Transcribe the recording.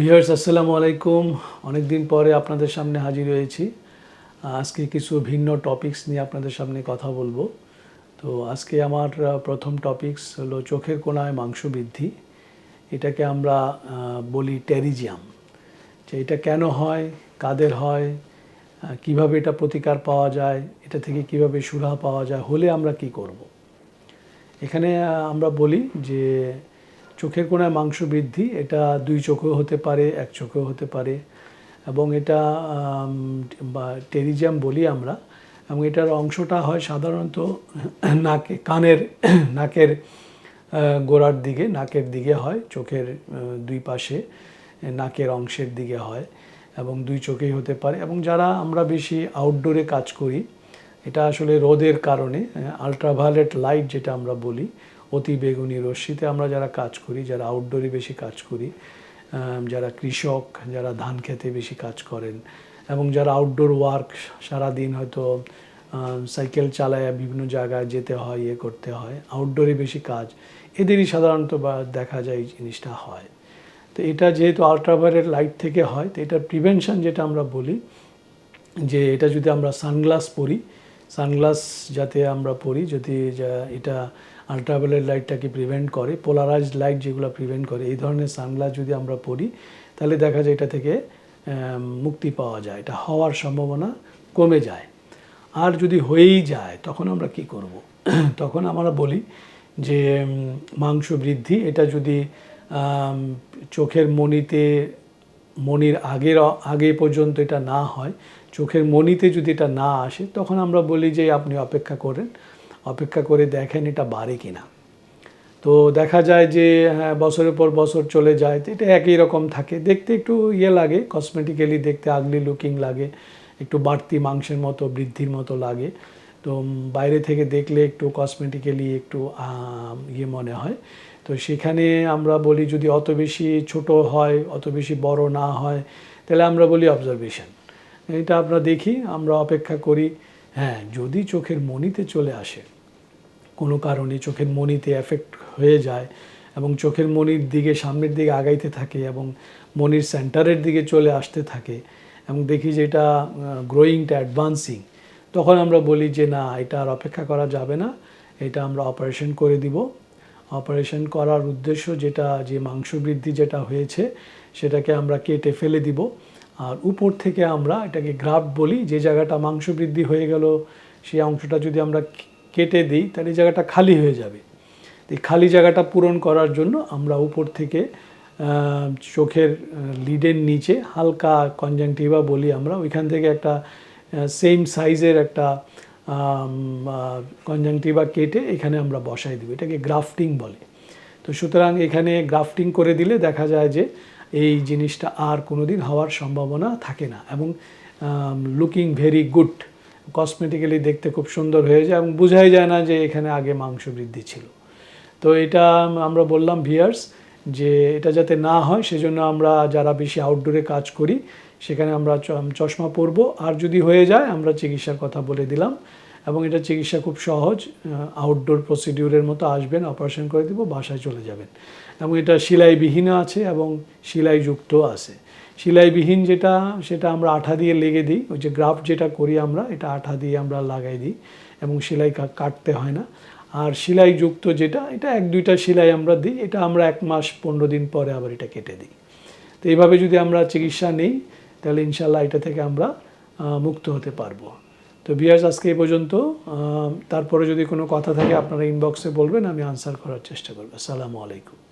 Viewers আসসালামু আলাইকুম। অনেক দিন পরে আপনাদের সামনে হাজির হয়েছি। আজকে কিছু ভিন্ন টপিকস নিয়ে আপনাদের সামনে কথা বলব। তো আজকে আমার প্রথম টপিকস হলো চোখের কোনায় মাংস বৃদ্ধি। এটাকে আমরা বলি টেরিজিয়াম। যে এটা কেন হয়, কাদের হয় কীভাবে এটা প্রতিকার পাওয়া যায়, এটা থেকে কীভাবে সুরাহা পাওয়া যায়, হলে আমরা কি করব। এখানে আমরা বলি যে চোখের কোণায় মাংস বৃদ্ধি, এটা দুই চোখেও হতে পারে, এক চোখেও হতে পারে, এবং এটা বা টেরিজিয়াম বলি আমরা, এবং এটার অংশটা হয় সাধারণত নাকে, কানের, নাকের গোড়ার দিকে, নাকের দিকে হয়, চোখের দুই পাশে, নাকের অংশের দিকে হয়, এবং দুই চোখেই হতে পারে, এবং যারা আমরা বেশি আউটডোরে কাজ করি, এটা আসলে রোদের কারণে আলট্রাভায়োলেট লাইট যেটা আমরা বলি অতি বেগুনি রশ্মিতে আমরা যারা কাজ করি, যারা আউটডোরে বেশি কাজ করি যারা কৃষক, যারা ধান খেতে বেশি কাজ করেন এবং যারা আউটডোর ওয়ার্ক সারাদিন হয়তো সাইকেল চালায়, বিভিন্ন জায়গায় যেতে হয় ইয়ে করতে হয় আউটডোরে বেশি কাজ, এদেরই সাধারণত বা দেখা যায় এই জিনিসটা হয়। তো এটা যেহেতু আলট্রাভায়োলেট লাইট থেকে হয়, তো এটার প্রিভেনশন যেটা আমরা বলি, যে এটা যদি আমরা সানগ্লাস পরি সানগ্লাস যাতে আমরা পরি, যদি এটা আলট্রাভায়োলেট লাইটটাকে প্রিভেন্ট করে পোলারাইজড লাইট যেগুলো প্রিভেন্ট করে, এই ধরনের সানগ্লাস যদি আমরা পরি তাহলে দেখা যায় এটা থেকে মুক্তি পাওয়া যায়, এটা হওয়ার সম্ভাবনা কমে যায়। আর যদি হয়েই যায়, তখন আমরা কি করব? তখন আমরা বলি যে মাংস বৃদ্ধি, এটা যদি চোখের মনিতে মনির আগের, আগে পর্যন্ত এটা না হয়, চোখের মনিতে যদি এটা না আসে, তখন আমরা বলি যে, আপনি অপেক্ষা করেন। অপেক্ষা করে দেখেন এটা বাড়ে কিনা। তো দেখা যায় যে হ্যাঁ বছরের পর বছর চলে যায়, তো এটা একই রকম থাকে। দেখতে একটু ইয়ে লাগে কসমেটিক্যালি দেখতে আগলি লুকিং লাগে, একটু বাড়তি মাংসের মতো, বৃদ্ধির মতো লাগে। তো বাইরে থেকে দেখলে একটু কসমেটিক্যালি একটু ইয়ে মনে হয়। তো সেখানে আমরা বলি যদি অত বেশি ছোট হয়, অত বেশি বড় না হয়, তাহলে আমরা বলি অবজারভেশন এটা আমরা দেখি, আমরা অপেক্ষা করি। হ্যাঁ যদি চোখের মনিতে চলে আসে, কোনো কারণে চোখের মনিতে এফেক্ট হয়ে যায় এবং চোখের মনির দিকে, সামনের দিকে আগাইতে থাকে এবং মনির সেন্টারের দিকে চলে আসতে থাকে এবং দেখি যে এটা গ্রোয়িংটা অ্যাডভান্সিং তখন আমরা বলি যে না, এটা আর অপেক্ষা করা যাবে না, এটা আমরা অপারেশন করে দিব। অপারেশন করার উদ্দেশ্য যেটা, যে মাংস বৃদ্ধি যেটা হয়েছে, সেটাকে আমরা কেটে ফেলে দিব। আর উপর থেকে আমরা এটাকে গ্রাফ বলি, যে জায়গাটা মাংস বৃদ্ধি হয়ে গেল, সেই অংশটা যদি আমরা কেটে দিই, তাহলে এই জায়গাটা খালি হয়ে যাবে। এই খালি জায়গাটা পূরণ করার জন্য আমরা উপর থেকে চোখের লিডের নিচে হালকা কনজাংটিভা বলি আমরা, ওইখান থেকে একটা সেম সাইজের একটা কনজাংটিভা কেটে এখানে আমরা বসাই দিব। এটাকে গ্রাফটিং বলে। তো সুতরাং এখানে গ্রাফটিং করে দিলে দেখা যায় যে এই জিনিসটা আর কোনোদিন হওয়ার সম্ভাবনা থাকে না। এবং লুকিং ভেরি গুড কসমেটিক্যালি দেখতে খুব সুন্দর হয়ে যায় এবং বোঝাই যায় না যে এখানে আগে মাংস বৃদ্ধি ছিল। তো এটা আমরা বললাম ভিয়ার্স যে এটা যাতে না হয় সেজন্য আমরা যারা বেশি আউটডোরে কাজ করি, সেখানে আমরা চশমা পরব। আর যদি হয়ে যায়, আমরা চিকিৎসার কথা বলে দিলাম। এবং এটা চিকিৎসা খুব সহজ আউটডোর প্রসিডিউরের মতো আসবেন অপারেশন করে দিব, বাসায় চলে যাবেন। এবং এটা সেলাইবিহীন আছে এবং সেলাইযুক্ত আছে। সেলাইবিহীন যেটা, সেটা আমরা আঠা দিয়ে লেগে দিই, ওই যে গ্রাফ যেটা করি আমরা, এটা আঠা দিয়ে আমরা লাগাই দিই এবং সেলাই কাটতে হয় না। আর সেলাইযুক্ত যেটা, এটা এক দুইটা সেলাই আমরা দিই, এটা আমরা এক মাস পনেরো দিন পরে আবার এটা কেটে দিই। তো এইভাবে যদি আমরা চিকিৎসা নেই, তাহলে ইনশাল্লাহ এটা থেকে আমরা মুক্ত হতে পারব। তো বিয়ার্স আজকে এই পর্যন্ত। তারপরে যদি কোনো কথা থাকে, আপনারা ইনবক্সে বলবেন, আমি আনসার করার চেষ্টা করব। আসসালামু আলাইকুম।